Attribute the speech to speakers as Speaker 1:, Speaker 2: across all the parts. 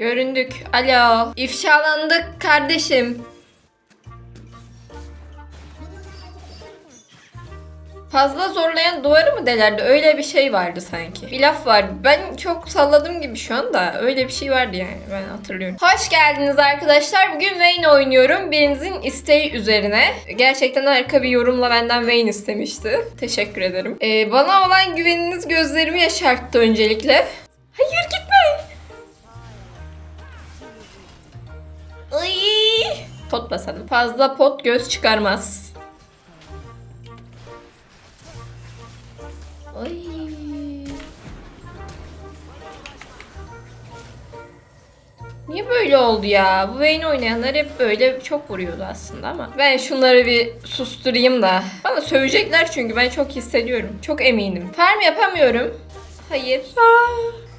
Speaker 1: Göründük. Alo. İfşalandık kardeşim. Fazla zorlayan duvarı mı delerdi? Öyle bir şey vardı sanki. Bir laf vardı. Ben çok salladım gibi şu anda. Öyle bir şey vardı yani. Ben hatırlıyorum. Hoş geldiniz arkadaşlar. Bugün Vayne oynuyorum. Birinizin isteği üzerine. Gerçekten harika bir yorumla benden Vayne istemişti. Teşekkür ederim. Ee, bana olan güveniniz gözlerimi yaşarttı öncelikle. Pot basalım. Fazla pot göz çıkarmaz. Ay. Niye böyle oldu ya? Bu Vayne oynayanlar hep böyle çok vuruyordu aslında ama. Ben şunları bir susturayım da. Bana sövecekler çünkü ben çok hissediyorum. Çok eminim. Farm yapamıyorum. Hayır. Aa.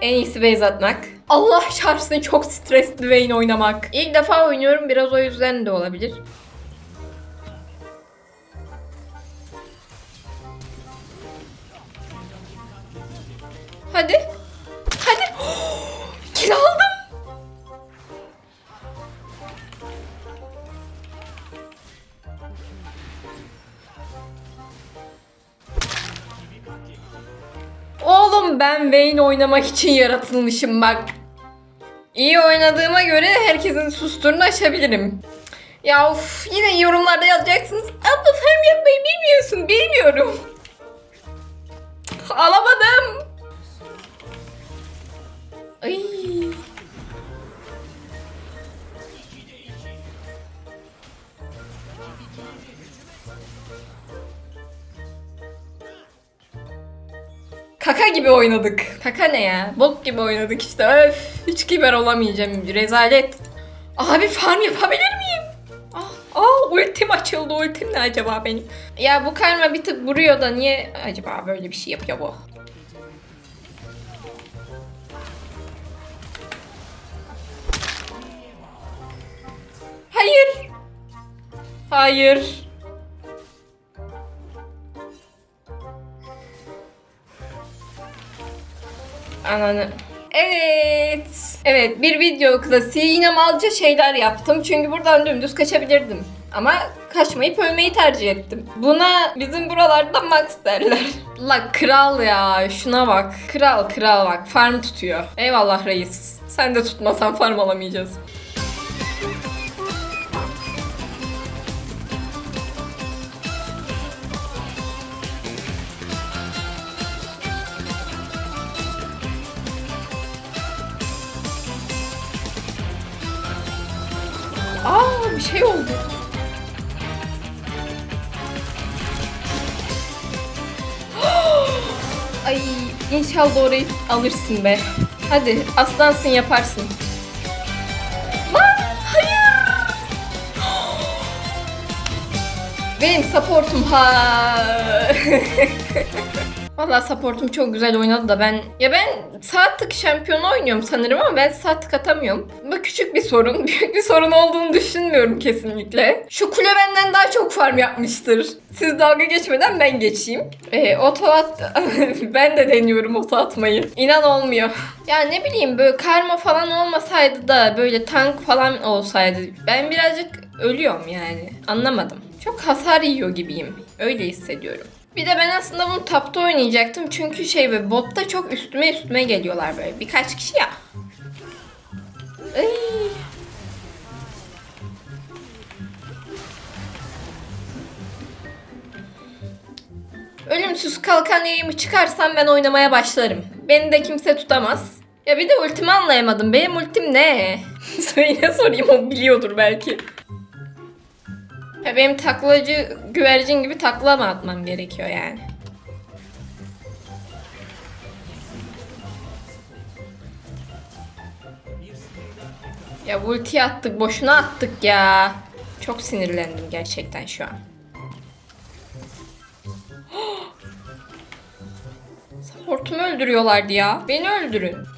Speaker 1: En iyisi base atmak. Allah çarpsın çok stresli Vayne oynamak. İlk defa oynuyorum biraz o yüzden de olabilir. Hadi. Hadi. Kill aldım. Ben Vayne oynamak için yaratılmışım bak. İyi oynadığıma göre herkesin susturunu açabilirim. Ya of, yine yorumlarda yazacaksınız. Abla farm yapmayı bilmiyorsun. Bilmiyorum. Gibi oynadık. Kaka ne ya? Bok gibi oynadık işte. Öf. Hiç kiber olamayacağım. Rezalet. Abi farm yapabilir miyim? Ah, aa, ultim açıldı. Ultim ne acaba benim? Ya bu karma bir tık vuruyor da niye acaba böyle bir şey yapıyor bu? Hayır. Hayır. Ananı. Evet. Evet bir video klasiği yine malca şeyler yaptım. Çünkü buradan dümdüz kaçabilirdim. Ama kaçmayıp ölmeyi tercih ettim. Buna bizim buralarda max derler. La kral ya şuna bak. Kral kral bak farm tutuyor. Eyvallah reis. Sen de tutmasan farm alamayacağız. Aa bir şey oldu. Ay inşallah orayı alırsın be. Hadi aslansın yaparsın. Lan hayır. Benim supportum ha. Valla supportum çok güzel oynadı da ben... Ya ben saatlik şampiyonu oynuyorum sanırım ama ben saatlik atamıyorum. Bu küçük bir sorun. Büyük bir sorun olduğunu düşünmüyorum kesinlikle. Şu kule benden daha çok farm yapmıştır. Siz dalga geçmeden ben geçeyim. Ee, oto at... ben de deniyorum oto atmayı. İnan olmuyor. Ya ne bileyim böyle karma falan olmasaydı da böyle tank falan olsaydı. Ben birazcık ölüyorum yani. Anlamadım. Çok hasar yiyor gibiyim. Öyle hissediyorum. Bir de ben aslında bunu tapta oynayacaktım çünkü şey böyle botta çok üstüme üstüme geliyorlar böyle birkaç kişi ya. Ay. Ölümsüz kalkan yayımı çıkarsam ben oynamaya başlarım. Beni de kimse tutamaz. Ya bir de ultimi anlayamadım. Benim ultim ne? Söyle sorayım o biliyordur belki. Ya benim taklacı güvercin gibi takla mı atmam gerekiyor yani? Ya ulti attık, boşuna attık ya. Çok sinirlendim gerçekten şu an. Supportumu öldürüyorlardı ya. Beni öldürün.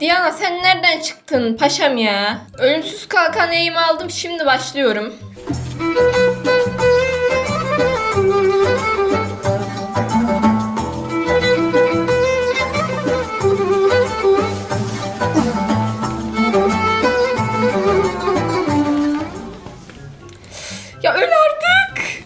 Speaker 1: Diana sen nereden çıktın paşam ya? Ölümsüz kalkan eğimi aldım şimdi başlıyorum. Ya öl artık.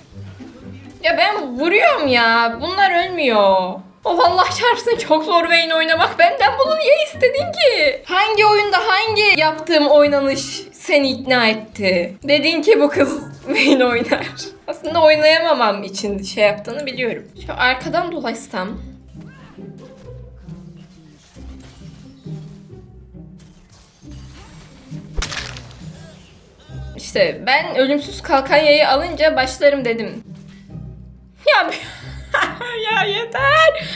Speaker 1: Ya ben vuruyorum ya. Bunlar ölmüyor. Of Allah çarpsın çok zor Vayne oynamak. Benden bunu niye istedin ki? Hangi oyunda hangi yaptığım oynanış seni ikna etti? Dedin ki bu kız Vayne oynar. Aslında oynayamamam için şey yaptığını biliyorum. Şu arkadan dolaşsam. İşte ben ölümsüz kalkan yayı alınca başlarım dedim. Ya yeter.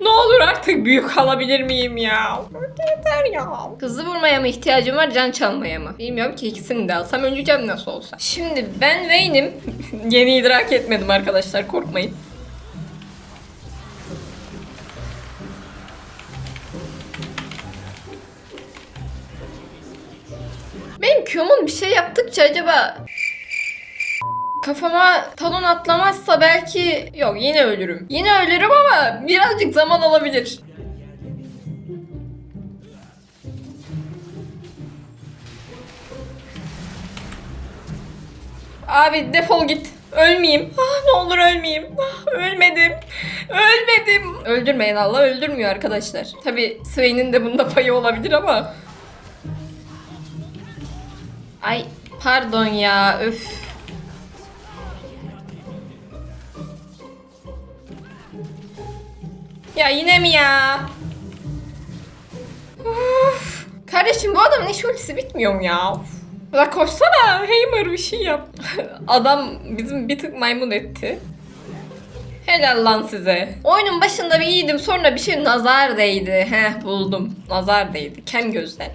Speaker 1: Ne olur artık büyük alabilir miyim ya? Yeter ya. Hızlı vurmaya mı ihtiyacım var, can çalmaya mı? Bilmiyorum ki ikisini de alsam öleceğim nasıl olsa. Şimdi ben Vayne'im. Yeni idrak etmedim arkadaşlar korkmayın. Benim Q'mun bir şey yaptıkça acaba Kafama talon atlamazsa belki yok yine ölürüm. Yine ölürüm ama birazcık zaman alabilir. Abi defol git. Ölmeyeyim. Ah, ne olur ölmeyeyim. Ah, ölmedim. Ölmedim. Öldürmeyin Allah öldürmüyor arkadaşlar. Tabi Swain'in de bunda payı olabilir ama. Ay pardon ya öf. Ya yine mi ya? Uf. Kardeşim bu adamın iş ultisi bitmiyor mu ya? Uf. La koşsana Heimer bir şey yap. Adam bizim bir tık maymun etti. Helal lan size. Oyunun başında bir iyiydim sonra bir şey nazar değdi. Heh buldum. Nazar değdi. Kem gözler.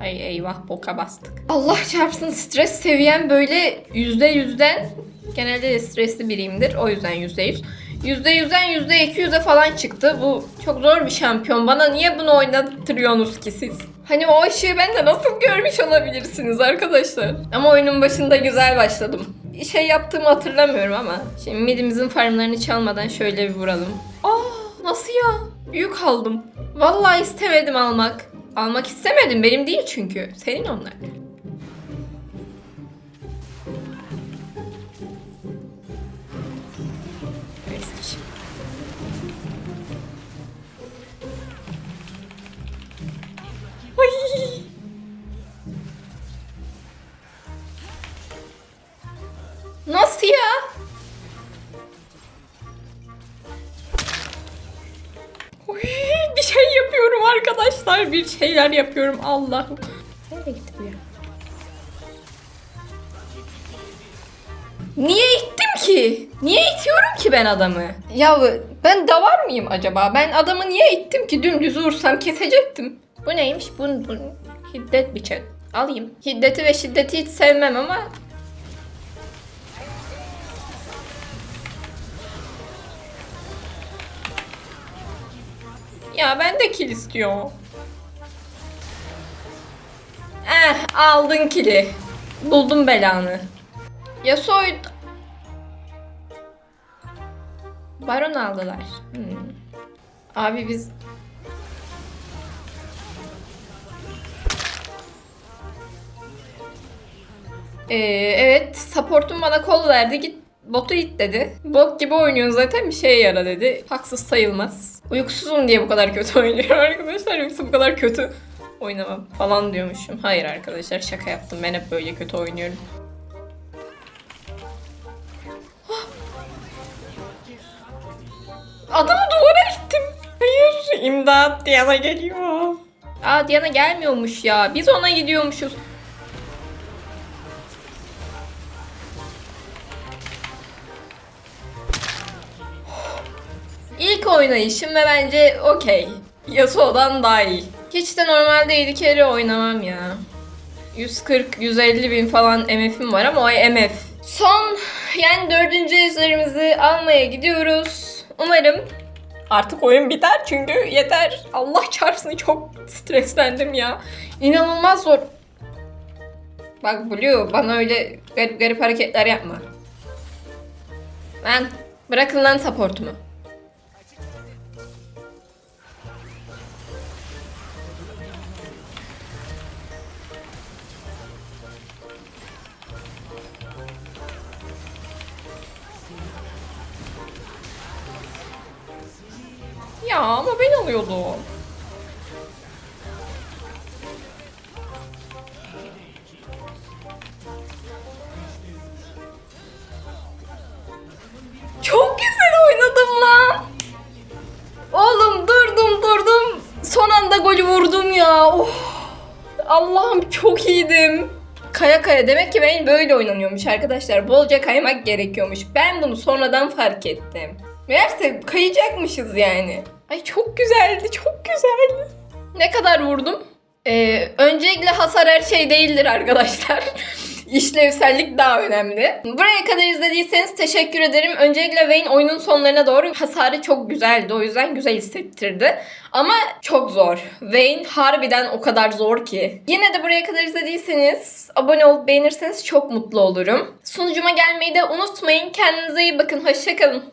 Speaker 1: Ay eyvah boka bastık. Allah çarpsın stres seviyem böyle yüzde yüzden genelde de stresli biriyimdir. O yüzden yüzde yüz. Yüzde yüzden yüzde iki yüze falan çıktı. Bu çok zor bir şampiyon. Bana niye bunu oynattırıyorsunuz ki siz? Hani o ışığı ben de nasıl görmüş olabilirsiniz arkadaşlar? Ama oyunun başında güzel başladım. Şey yaptığımı hatırlamıyorum ama. Şimdi midimizin farmlarını çalmadan şöyle bir vuralım. Aa nasıl ya? Büyük aldım. Vallahi istemedim almak. Almak istemedim. Benim değil çünkü. Senin onlar. Arkadaşlar. Bir şeyler yapıyorum Allah'ım. Nereye gitti bu ya? Niye ittim ki? Niye itiyorum ki ben adamı? Ya ben davar mıyım acaba? Ben adamı niye ittim ki? Dümdüz vursam kesecektim. Bu neymiş? Bu, bu hiddet bıçak. Alayım. Hiddeti ve şiddeti hiç sevmem ama Ya ben de kil istiyor. Eh aldın kili. Buldum belanı. Yasuo'yu... Baron aldılar. Hmm. Abi biz... Ee, evet, support'um bana kol verdi. Git botu it dedi. Bot gibi oynuyorsun zaten bir şeye yara dedi. Haksız sayılmaz. Uykusuzum diye bu kadar kötü oynuyorum arkadaşlar. Yoksa bu kadar kötü oynamam falan diyormuşum. Hayır arkadaşlar şaka yaptım. Ben hep böyle kötü oynuyorum. Adamı duvara ittim. Hayır imdat Diana geliyor. Aa Diana gelmiyormuş ya. Biz ona gidiyormuşuz. İlk oynayışım ve bence okey. Yasuo'dan daha iyi. Hiç de normalde 7 kere oynamam ya. 140-150 bin falan MF'im var ama o MF. Son yani dördüncü ejderimizi almaya gidiyoruz. Umarım artık oyun biter çünkü yeter. Allah çarpsın çok streslendim ya. İnanılmaz zor. Bak Blue bana öyle garip garip hareketler yapma. Ben bırakın lan supportumu. Ya ama ben alıyordum. Çok güzel oynadım lan. Oğlum durdum durdum. Son anda golü vurdum ya. Oh. Allah'ım çok iyiydim. Kaya kaya demek ki benim böyle oynanıyormuş arkadaşlar. Bolca kaymak gerekiyormuş. Ben bunu sonradan fark ettim. Meğerse kayacakmışız yani. Ay çok güzeldi çok güzeldi. Ne kadar vurdum? Ee, öncelikle hasar her şey değildir arkadaşlar. İşlevsellik daha önemli. Buraya kadar izlediyseniz teşekkür ederim. Öncelikle Vayne oyunun sonlarına doğru hasarı çok güzeldi. O yüzden güzel hissettirdi. Ama çok zor. Vayne harbiden o kadar zor ki. Yine de buraya kadar izlediyseniz abone olup beğenirseniz çok mutlu olurum. Sunucuma gelmeyi de unutmayın. Kendinize iyi bakın. Hoşçakalın.